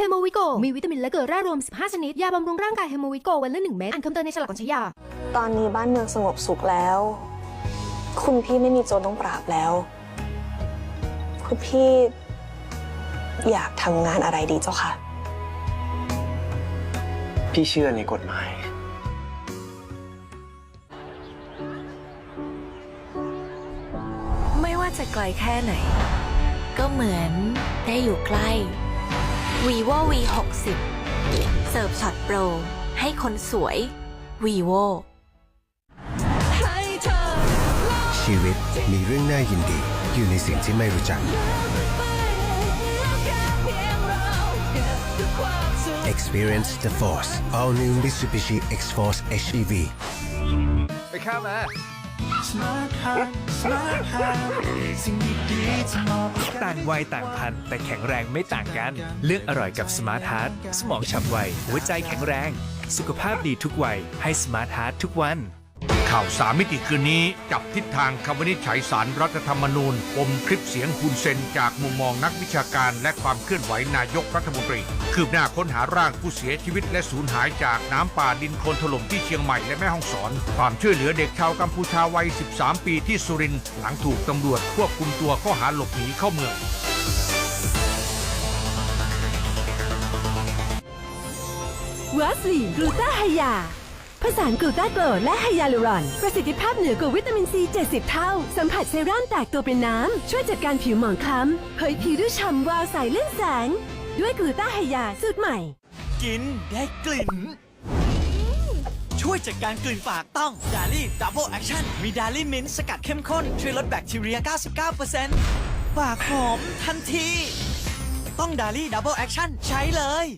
เฮโมวิโกมีวิตามินและเกลือแร่รวม 15 ชนิด ยาบำรุงร่างกายเฮโมวิโกวันละ1เม็ดอ่านคำเตือนในฉลากก่อนใช้ยา ตอนนี้บ้านเมืองสงบสุขแล้ว คุณพี่ไม่มีโจรต้องปราบแล้ว คุณพี่ อยากทำงานอะไรดีเจ้าค่ะ พี่เชื่อในกฎหมาย ไม่ว่าจะไกลแค่ไหน ก็เหมือนได้อยู่ใกล้ vivo v 6 0เสิร์ฟช็อตโปร ให้คนสวย vivo ชีวิตมีเรื่องน่ายินดี อยู่ในสิ่งที่ไม่รู้จัก Experience the Force All New Mitsubishi X-Force HEV ไปข้ามมา ต่างวัยต่างพันธุ์แต่แข็งแรงไม่ต่างกัน เลือกอร่อยกับสมาร์ทฮาร์ดสมองฉับไวหัวใจแข็งแรง สุขภาพดีทุกวัยให้สมาร์ทฮาร์ดทุกวัน ข่าวสามมิติคืนนี้จับทิศทางคำวินิจฉัยสารรัฐธรรมนูญปมคลิปเสียงฮุนเซนจากมุมมองนักวิชาการและความเคลื่อนไหวนายกรัฐมนตรี คืบหน้าค้นหาร่างผู้เสียชีวิตและสูญหายจากน้ำป่าดินโคลนถล่มที่เชียงใหม่และแม่ฮ่องสอน ความช่วยเหลือเด็กชาวกัมพูชาวัย 13 ปีที่สุรินทร์หลังถูกตำรวจควบคุมตัวข้อหาหลบหนีเข้าเมืองวัสลีกลูตาไฮยา ผสานกลูตาโกรและไฮยาลูรอน ประสิทธิภาพเหนือกว่าวิตามินซี 70 เท่า สัมผัสเซรั่มแตกตัวเป็นน้ำ ช่วยจัดการผิวหมองคล้ำเผยผิวด้วยฉ่ำวาวใสเล่นแสง ด้วยกลูตาไฮยาสูตรใหม่ กินได้กลิ่น ช่วยจัดการกลิ่นปากต้องดาลี่ดับเบิลแอคชั่นมีดาลี่มิ้นสกัดเข้มข้น ช่วยลดแบคทีเรีย 99%ปากหอมทันที ต้องดาลี่ดับเบิลแอคชั่นใช้เลย